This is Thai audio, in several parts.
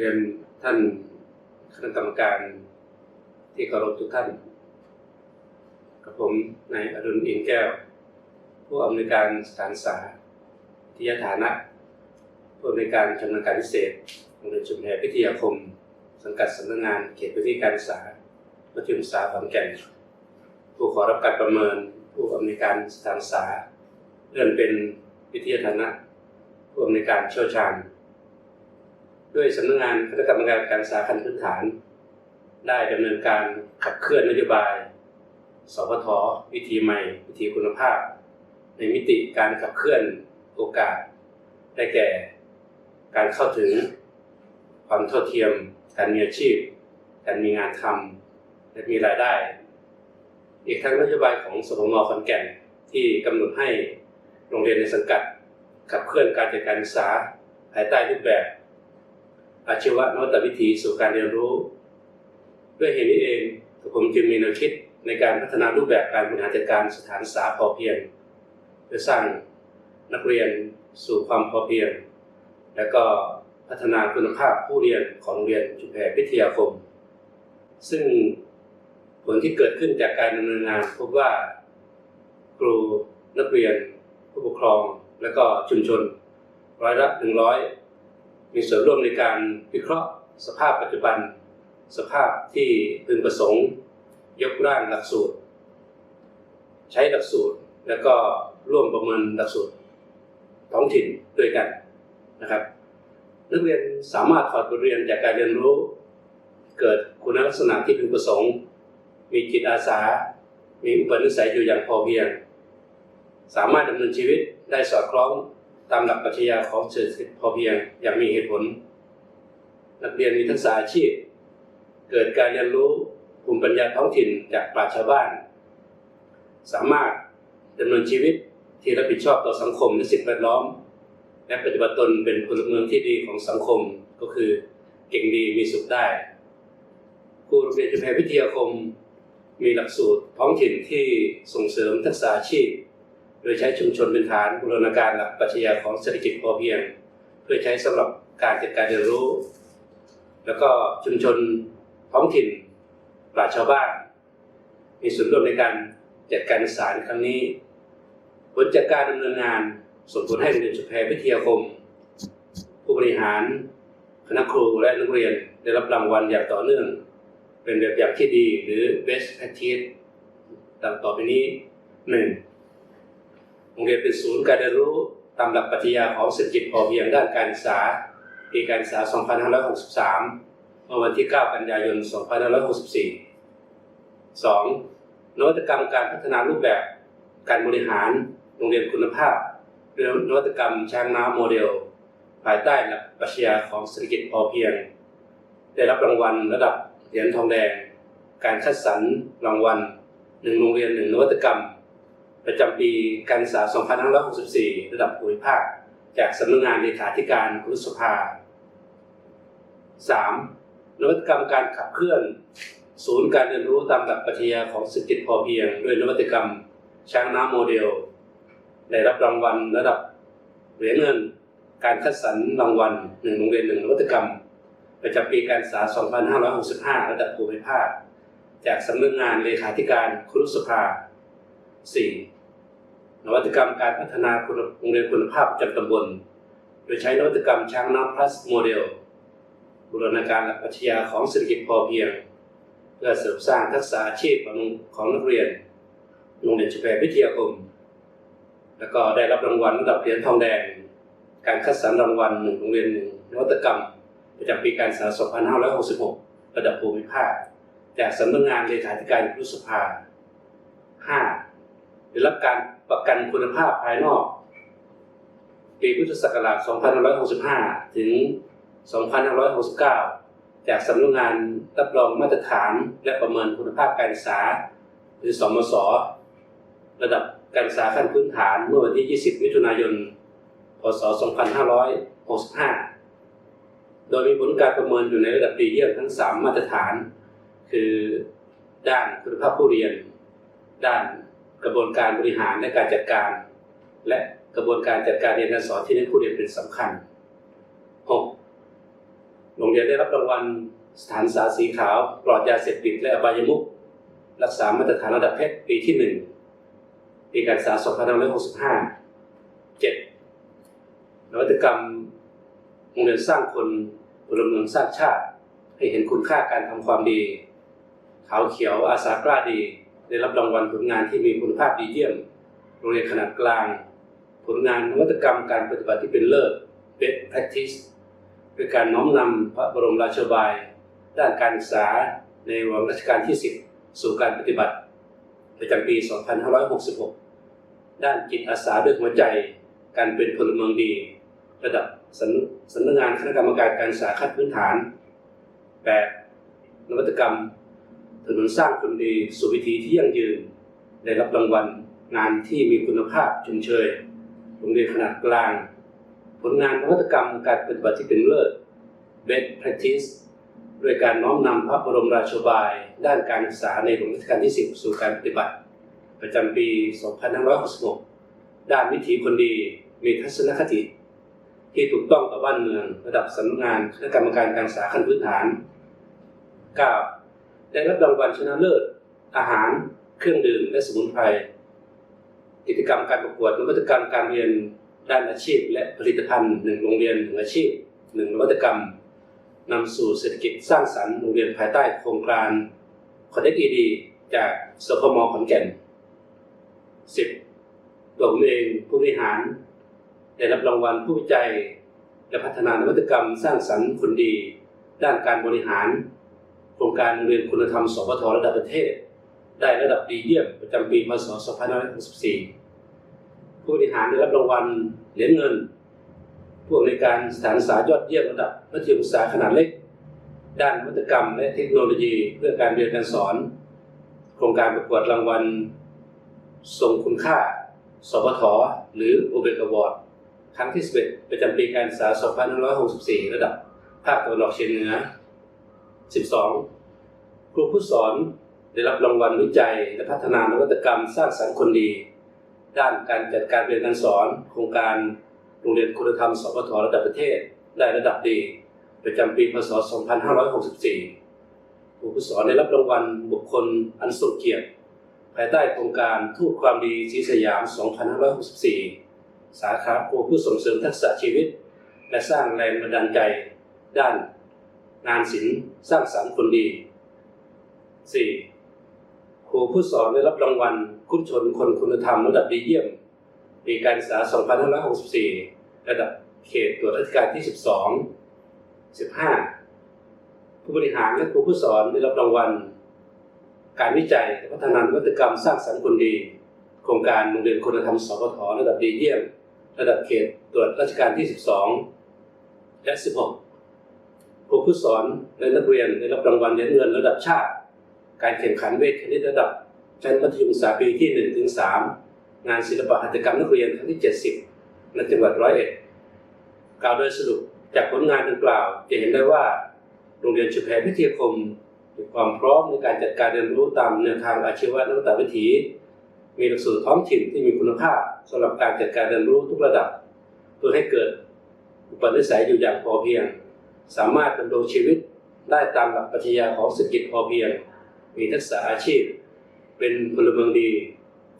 รียนท่านคณะกรรมการที่เคารพทุกท่าน กับผมนายอรุณอินแก้ว ผู้อำนวยการสถานศึกษาทิยฐานะ ผู้อำนวยการชำนาญการพิเศษโรงเรียนชุมแพพิทยาคม สังกัดสำนักงานเขตพื้นที่การศึกษามัธยมศึกษาขอนแก่น ผู้ขอรับการประเมิน ผู้อำนวยการสถานศึกษาเลื่อนเป็นวิทยาฐานะ ผู้อำนวยการเชี่ยวชาญ ด้วยสำนักงานคณะกรรมการการศึกษาขั้นพื้นฐาน ได้ดำเนินการขับเคลื่อนนโยบาย สพทวิธีใหม่ วิธีคุณภาพ ในมิติการขับเคลื่อนโอกาส ได้แก่ การเข้าถึง ความเท่าเทียม การมีอาชีพ การมีงานทำและมีรายได้ อีกทั้งนโยบายของสพมขอนแก่นที่กำหนดให้โรงเรียนในสังกัดขับเคลื่อนการจัดการศึกษาภายใต้รูปแบบ อาชีวะนวัตวิธีสู่การเรียนรู้ ด้วยเหตุนี้เองผมจึงมีแนวคิดในการพัฒนารูปแบบการบริหารจัดการสถานศึกษาพอเพียงเพื่อสร้างนักเรียนสู่ความพอเพียง และก็พัฒนาคุณภาพผู้เรียนของโรงเรียนชุมแพพิทยาคม ซึ่งผลที่เกิดขึ้นจากการดำเนินงานพบว่า ครูนักเรียน ผู้ปกครอง และก็ชุมชนร้อยละหนึ่งร้อย มีส่วนร่วมในการวิเคราะห์สภาพปัจจุบัน สภาพที่พึงประสงค์ ยกร่างหลักสูตร ใช้หลักสูตรแล้วก็ร่วมประเมินหลักสูตรท้องถิ่นด้วยกันนะครับนักเรียนสามารถถอดบทเรียนจากการเรียนรู้ เกิดคุณลักษณะที่พึงประสงค์ มีจิตอาสา มีอุปนิสัยอยู่อย่างพอเพียง สามารถดำเนินชีวิตได้สอดคล้อง ตามหลักปรัชญาของเศรษฐกิจพอเพียงอย่างมีเหตุผล นักเรียนมีทักษะอาชีพ เกิดการเรียนรู้ภูมิปัญญาท้องถิ่นจากปราชญ์ชาวบ้าน สามารถดำเนินชีวิตที่รับผิดชอบต่อสังคมและสิ่งแวดล้อม และปฏิบัติตนเป็นพลเมืองที่ดีของสังคมก็คือเก่งดีมีสุขได้ครูโรงเรียนจุฬาวิทยาคม มีหลักสูตรท้องถิ่นที่ส่งเสริมทักษะอาชีพ โดยใช้ชุมชนเป็นฐานบูรณาการหลักปรัชญาของเศรษฐกิจพอเพียง เพื่อใช้สำหรับการจัดการเรียนรู้ แล้วก็ชุมชนท้องถิ่นปราชญ์ชาวบ้าน มีส่วนร่วมในการจัดการศึกษาในครั้งนี้ ผลจากการดำเนินงานส่งผลให้โรงเรียนชุมแพวิทยาคม ผู้บริหารคณะครูและนักเรียนได้รับรางวัลอย่างต่อเนื่อง เป็นแบบอย่างที่ดีหรือ best practice ดังต่อไปนี้ 1. โรงเรียนเป็นศูนย์การเรียนรู้ตามหลักปรัชญาของเศรษฐกิจพอเพียงด้านการศึกษาปีการศึกษา 2563 เมื่อวันที่ 9 กันยายน 2564 2. นวัตกรรมการพัฒนารูปแบบการบริหารโรงเรียนคุณภาพเรื่องนวัตกรรมช้างน้ำโมเดล ภายใต้หลักปรัชญาของเศรษฐกิจพอเพียง ได้รับรางวัลระดับเหรียญทองแดง การคัดสรรรางวัลหนึ่งโรงเรียนหนึ่งนวัตกรรม ประจำปีการศึกษา 2564 ระดับภูมิภาค จากสำนักงานเลขาธิการครุสภา 3. นวัตกรรมการขับเคลื่อน ศูนย์การเรียนรู้ตามหลักปรัชญาของเศรษฐกิจพอเพียง ด้วยนวัตกรรมช้างน้ำโมเดล ได้รับรางวัลระดับเหรียญเงิน การคัดสรรรางวัลหนึ่งโรงเรียนหนึ่งนวัตกรรม ประจำปีการศึกษา 2565 ระดับภูมิภาค จากสำนักงานเลขาธิการครุสภา 4. นวัตกรรมการพัฒนาคุณโรงเรียนคุณภาพประจำตำบล โดยใช้นวัตกรรมช้างน้ำพลัสโมเดล บูรณาการหลักปรัชญาของเศรษฐกิจพอเพียง เพื่อเสริมสร้างทักษะอาชีพของของนักเรียน โรงเรียนชุมแพวิทยาคม แล้วก็ได้รับรางวัลระดับเหรียญทองแดง การคัดสรรรางวัลหนึ่งโรงเรียนหนึ่งนวัตกรรมประจำปีการศึกษา 2566 ระดับภูมิภาค จากสำนักงานเลขาธิการรุสภา 5. ได้รับการประกันคุณภาพภายนอก ปีพุทธศักราช 2565 ถึง 2569 จากสำนักงานรับรองมาตรฐานและประเมินคุณภาพการศึกษา หรือสมศระดับการศึกษาขั้นพื้นฐานเมื่อวันที่ 20 มิถุนายน พศ 2565 โดยมีผลการประเมินอยู่ในระดับดีเยี่ยมทั้ง 3 มาตรฐาน คือด้านคุณภาพผู้เรียน ด้าน กระบวนการบริหารและการจัดการ และกระบวนการจัดการเรียนการสอนที่เน้นผู้เรียนเป็นสำคัญ 6. โรงเรียนได้รับรางวัลสถานศาสีขาวปลอดยาเสพติดและอบายมุขรักษามาตรฐานระดับเพชรปีที่หนึ่งปีการศึกษา2565 7นวัตกรรมโรงเรียนสร้างคนพลเมืองสร้างชาติ ให้เห็นคุณค่าการทำความดี ขาวเขียวอาสากล้าดี ได้รับรางวัลผลงานที่มีคุณภาพดีเยี่ยม โรงเรียนขนาดกลาง ผลงานนวัตกรรมการปฏิบัติที่เป็นเลิศ best practice ด้วยการน้อมนำพระบรมราชบาย ด้านการศึกษาในหลวงรัชกาลที่ 10 สู่การปฏิบัติประจำปี 2566 ด้านจิตอาสาด้วยหัวใจ การเป็นพลเมืองดี ระดับสำสำนักงานคณะกรรมการการศึกษาขั้นพื้นฐาน 8. นวัตกรรม ถนนสร้างคนดีสู่วิถีที่ยั่งยืน ได้รับรางวัลงานที่มีคุณภาพชมเชย โรงเรียนขนาดกลาง ผลงานนวัตกรรมการปฏิบัติที่เป็นเลิศ best practice ด้วยการน้อมนำพระบรมราโชบาย ด้านการศึกษาในหลวงรัชกาลที่ 10 สู่การปฏิบัติ ประจำปี 2566 ด้านวิถีคนดีมีทัศนคติ ที่ถูกต้องต่อบ้านเมือง ระดับสำนักงานคณะกรรมการการศึกษาขั้นพื้นฐาน 9. ได้รับรางวัลชนะเลิศ อาหารเครื่องดื่มและสมุนไพรกิจกรรมการประกวดนวัตกรรมการเรียนด้านอาชีพ และผลิตภัณฑ์หนึ่งโรงเรียนหนึ่งอาชีพหนึ่งนวัตกรรมนำสู่เศรษฐกิจสร้างสรรค์โรงเรียนภายใต้โครงการ Connect ED จากสพมขอนแก่น 10. ตัวผมเองผู้บริหาร ได้รับรางวัลผู้วิจัย และพัฒนานวัตกรรมสร้างสรรค์คนดี ด้านการบริหาร ครงการเรียนคุณธรรมสพทระดับประเทศ ได้ระดับดีเยี่ยมประจำปีพศ2564ผู้บริหารได้รับรางวัลเหรียญเงิน ผู้อำนวยการสถานศึกษายอดเยี่ยมระดับมัธยมศึกษาขนาดเล็ก ด้านนวัตกรรมและเทคโนโลยีเพื่อการเรียนการสอน โครงการประกวดรางวัลทรงคุณค่า สพทหรือโอเบกวอร์ดครั้งที่11ประจำปีการศึกษา2564 ระดับภาคตะวันออกเฉียงเหนือ 12 ครูผู้สอนได้รับรางวัลวิจัยและพัฒนานวัตกรรมสร้างสรรค์คนดี ด้านการจัดการเรียนการสอน โครงการโรงเรียนคุณธรรมสพทระดับประเทศ ได้ระดับดี ประจำปีพศ 2564 ครูผู้สอนได้รับรางวัลบุคคลอันทรงเกียรติภายใต้โครงการทูตความดีศรีสยาม 2564 สาขาครูผู้ส่งเสริมทักษะชีวิต และสร้างแรงบันดาลใจด้าน งานศิลป์สร้างสรรค์คนดี 4. ครูผู้สอนได้รับรางวัล คุณชนคนคุณธรรมระดับดีเยี่ยม ปีการศึกษา 2564 ระดับเขตตรวจราชการที่ 12 15 ผู้บริหารและครูผู้สอนได้รับรางวัล การวิจัยและพัฒนานวัตกรรมสร้างสรรค์คนดี โครงการโรงเรียนคุณธรรมสพทระดับดีเยี่ยม ระดับเขตตรวจราชการที่ 12 และ 16 ครูผู้สอนและนักเรียนได้รับรางวัลเหรียญเงินระดับชาติ การแข่งขันเวทคณิตระดับชั้นมัธยมศึกษาปีที่1ถึง3งานศิลปะหัตถกรรมนักเรียนครั้งที่ 70 ในจังหวัดร้อยเอ็ดกล่าวโดยสรุปจากผลงานดังกล่าวจะเห็นได้ว่า โรงเรียนชุมแพรพิทยาคมมีความพร้อมในการจัดการเรียนรู้ตามแนวทางอาชีวะนวัตวิถี มีหลักสูตรท้องถิ่นที่มีคุณภาพสำหรับการจัดการเรียนรู้ทุกระดับ เพื่อให้เกิดอุปนิสัยอยู่อย่างพอเพียง สามารถดำรงชีวิตได้ตามหลักปรัชญาของเศรษฐกิจพอเพียง มีทักษะอาชีพ เป็นพลเมืองดี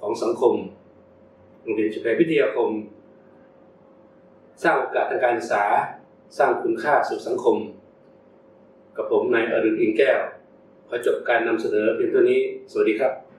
ของสังคมโรงเรียนชุมแพรพิทยาคม สร้างโอกาสทางการศึกษาสร้างคุณค่าสู่สังคม กับผมนายอรุณอิงแก้วขอจบการนำเสนอเพียงเท่านี้ สวัสดีครับ